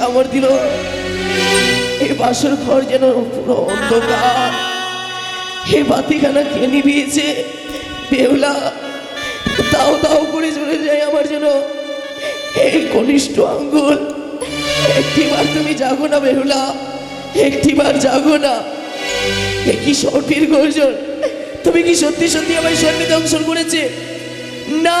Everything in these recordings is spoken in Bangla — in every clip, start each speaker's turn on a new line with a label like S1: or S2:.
S1: কামড় দিল। এই বাসর ঘর যেন পুরো অন্ধকার। এই বাতিখানা কে নিভিয়েছে? বেহুলা, দাও দাও করে চলে যায় আমার যেন এই কনিষ্ঠ আঙ্গুল, একটিবার তুমি জাগো না বেহুলা, একটিবার জাগো না। এ কি সর্পের গর্জন? তুমি কি সত্যি সত্যি আমায় সর্পে দংশন করেছে? না!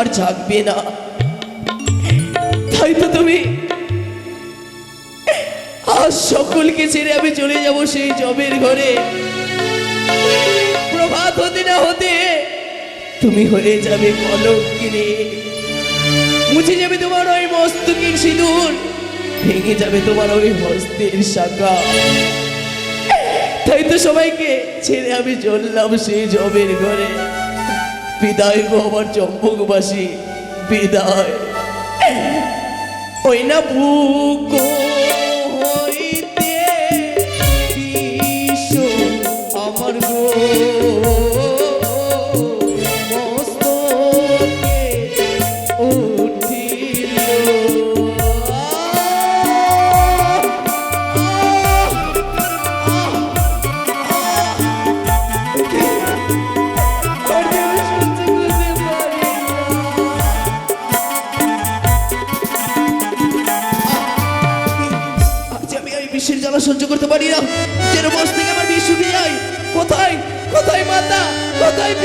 S1: আর জাগবে না। তাই তো তুমি আজ সকলকে ছেড়ে আমি চলে যাব সেই জবের ঘরে। প্রভাত হতে না হতে তুমি হয়ে যাবে কলঙ্কিনী। মুছে যাবে তোমার ওই মস্তকের সিঁদুর, ভেঙে যাবে তোমার ওই হস্তের শাখা। তাই তো সবাইকে ছেড়ে আমি চললাম সেই জবের ঘরে। বিদায় গো আমার চম্পকবাসী বিদায়। ওই না বুক হইতে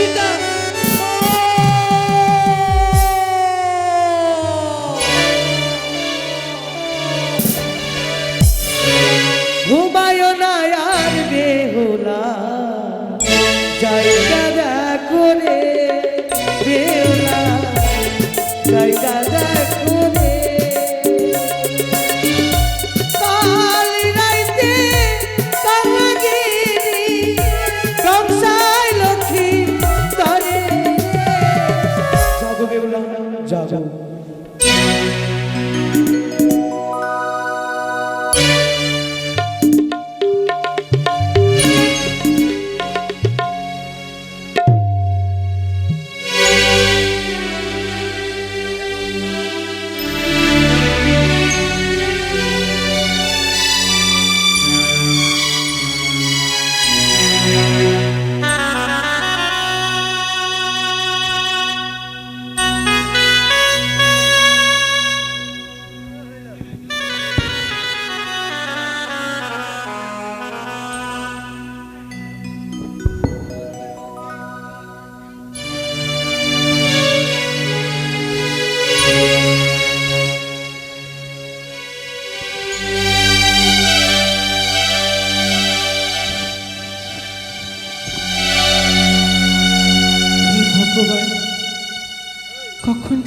S1: vida.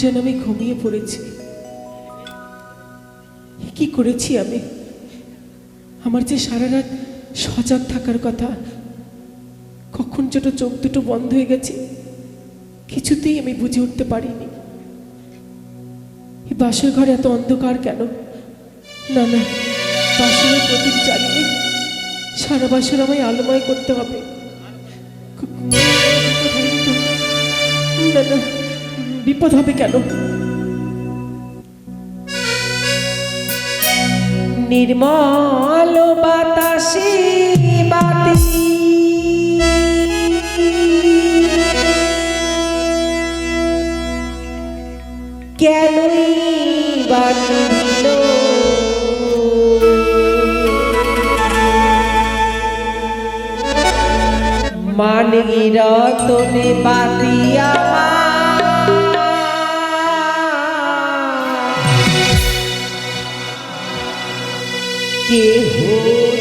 S1: যেন আমি
S2: ঘুমিয়ে পড়েছি। কি করেছি আমি? আমার যে সারা রাত সজাগ থাকার কথা, কখন ছোট চোখ দুটো বন্ধ হয়ে গেছে, কিছুতেই আমি বুঝে উঠতে পারিনি। এই বাসর ঘরে এত অন্ধকার কেন? না না, বাসরের প্রদীপ জ্বালিয়ে সারা বাসর আমায় আলোময় করতে হবে? না না বিপদ হবে কেন? নির্মল বাতাসে বাতি। কেনই বানিল মানি রতনে বাতিয়া কে errou.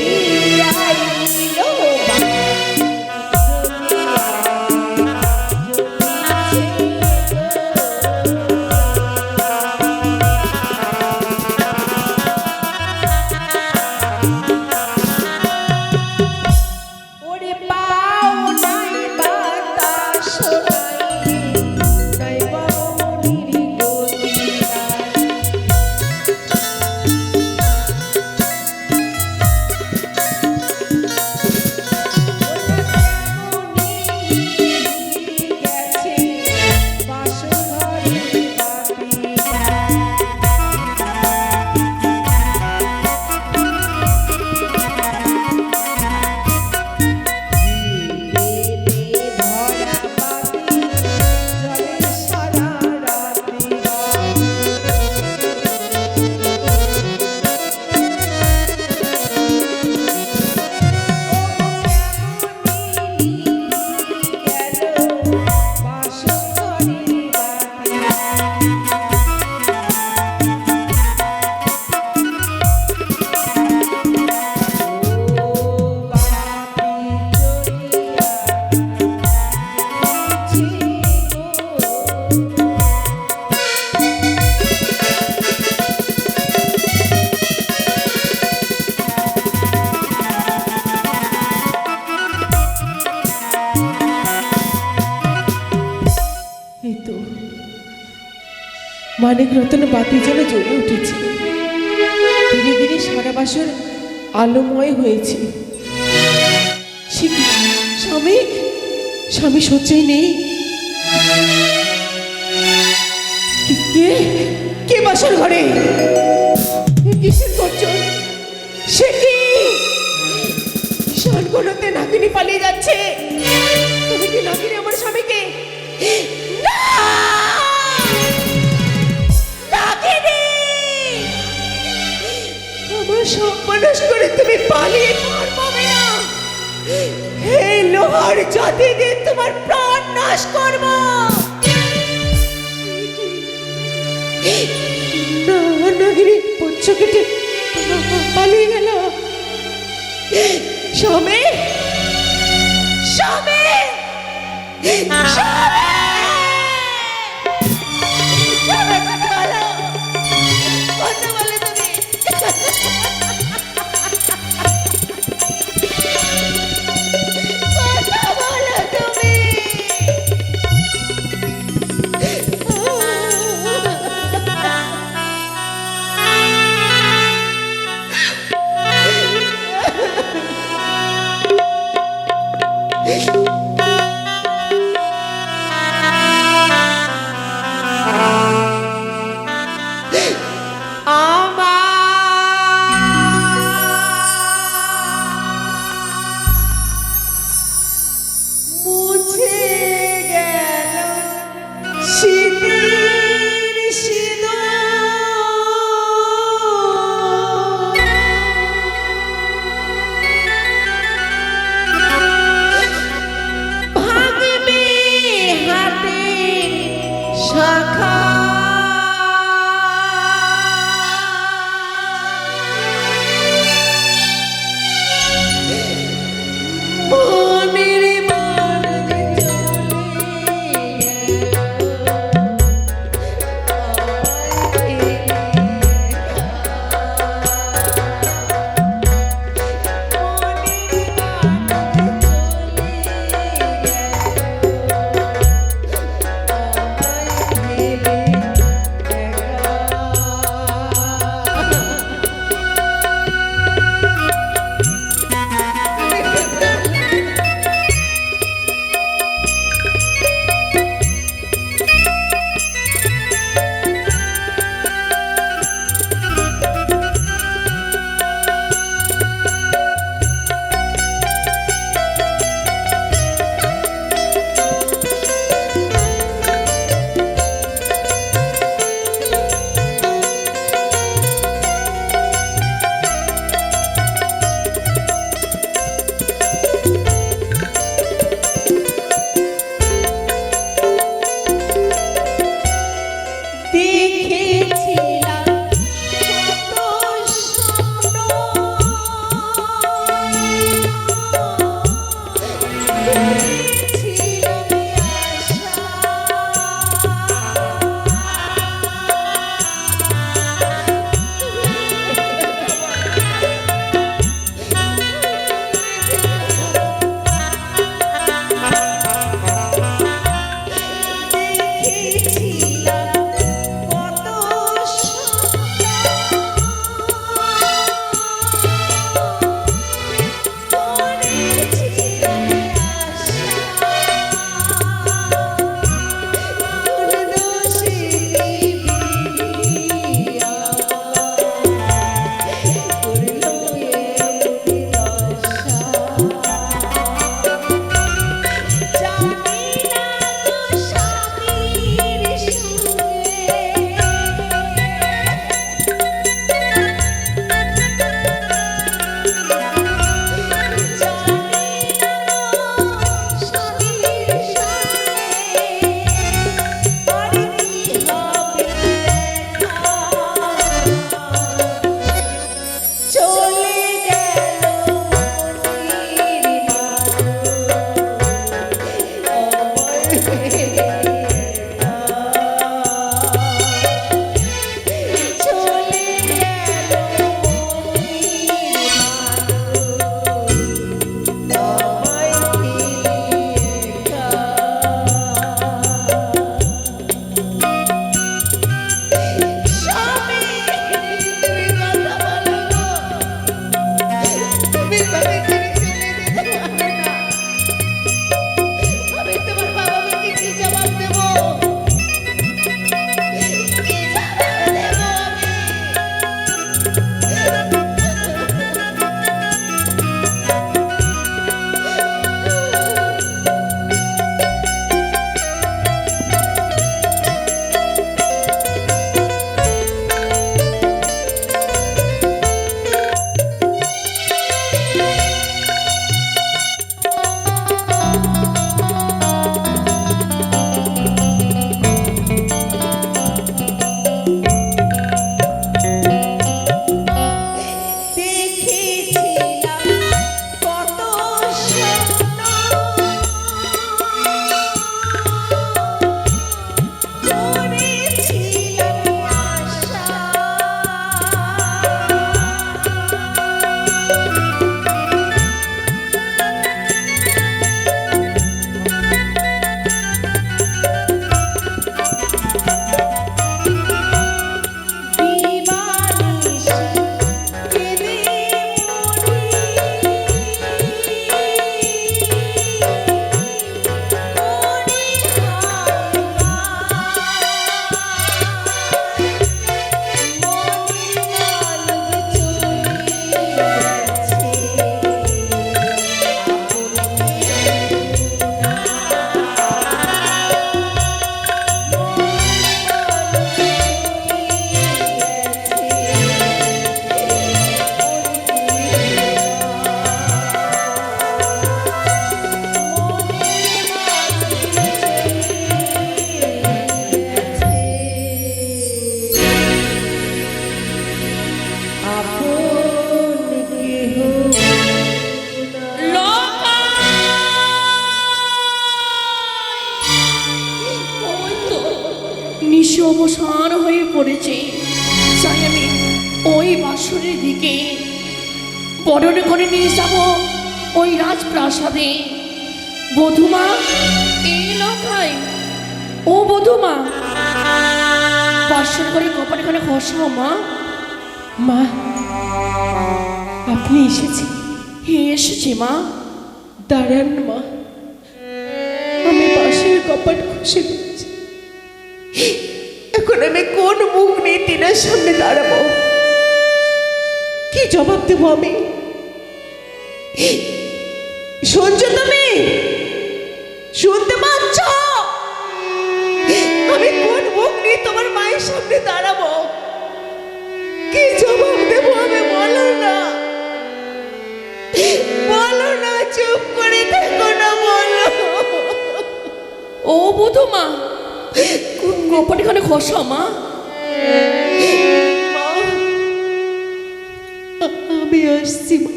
S2: মানিক রতন বাতি যেন জ্বলে উঠেছে। ধীরে ধীরে সারা বাসর আলোময় হয়েছে। স্বামী? স্বামী সজ্জায় নেই। কে- কে বাসর ঘরে? কিসের গর্জন? সে কি? শানগুলোতে নাগিনী পালিয়ে যাচ্ছে। তুমি কি নাগিনী আমার স্বামীকে? সর্বনাশ করে তুমি পালিয়ে না। এই লোহার জাতি দিয়ে তোমার প্রাণ নাশ করব। পুচ্ছ কেটে পালিয়ে গেল। স্বামী স্বামী স্বামী
S3: বরণ করে নিয়ে যাব ওই রাজপ্রাসাদে। বধুমা, এই লখাই ও বধুমা বাসর করে কপালে করে ঘষাও মা।
S2: মা, আপনি এসেছি
S3: হে এসেছি মা,
S2: দাঁড়ান মা। আমি পাশের কপাট খুশি এখন আমি কোন মুখ নিয়ে তিনার সামনে দাঁড়াবো? কি জবাব দেবো আমি? শুনছো তুমি শুনতে পাচ্ছ? আমি কোন মুখ নিয়ে তোমার মায়ের সামনে দাঁড়াবো? কি জবাব দেবো আমি বলো না। বলো না চুপ করে থেকো না বলো।
S3: ও বধুমা কপালে করে ঘষাও মা?
S2: মা, আমি আসছি মা।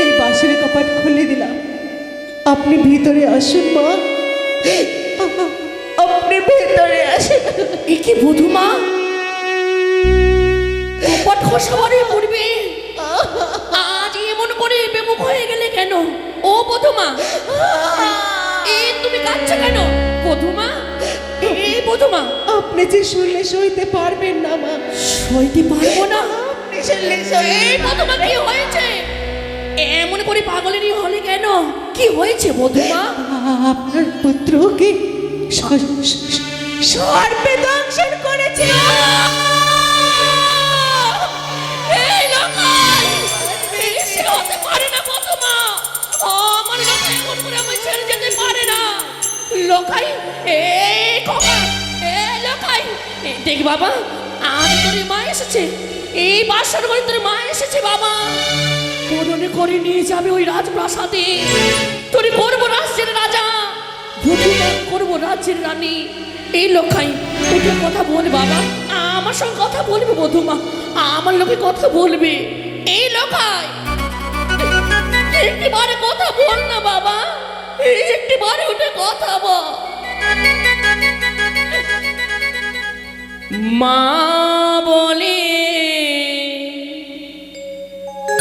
S2: এই বাসের কপাট খুলে দিলাম। আপনি ভিতরে আসুন মা। আপনি ভেতরে আসুন।
S3: এ কি বধুমা কপাট খসাবারে পড়বে। আজ এমন করে বেমুখ হয়ে গেলে কেন? ও বধুমা এ তুমি কাঁদছো কেন? বধুমা এ বধুমা
S2: আপনি যে শুনলে সইতে পারবেন না মা।
S3: সইতে পারব না?
S2: আপনি শুনলে সইতে
S3: বধুমা কি হয়েছে? এমন করে পাগলেরই হলে কেন? কি হয়েছে বধুমা?
S2: আপনার পুত্রকে সর্পে দংশন করেছে।
S3: লোকাই না বধুমা। আমার লোকাই দেখ বাবা আজ তোর মা এসেছে। এই বাসার ঘরে তোর মা এসেছে বাবা। বরণে করে নিয়ে যাবে ওই রাজপ্রাসাদে। তোর করব রাজ্যের রাজা। ভূতিমান করব রাজ্যের রানী। এই লোকাই উঠে কথা বল বাবা। আমার সঙ্গে কথা বলবে বধুমা। আমার লোকে কথা বলবে। এই লোকাই একেবারে কথা বল না বাবা। একটি বারে উঠে কথা বল। মা বলে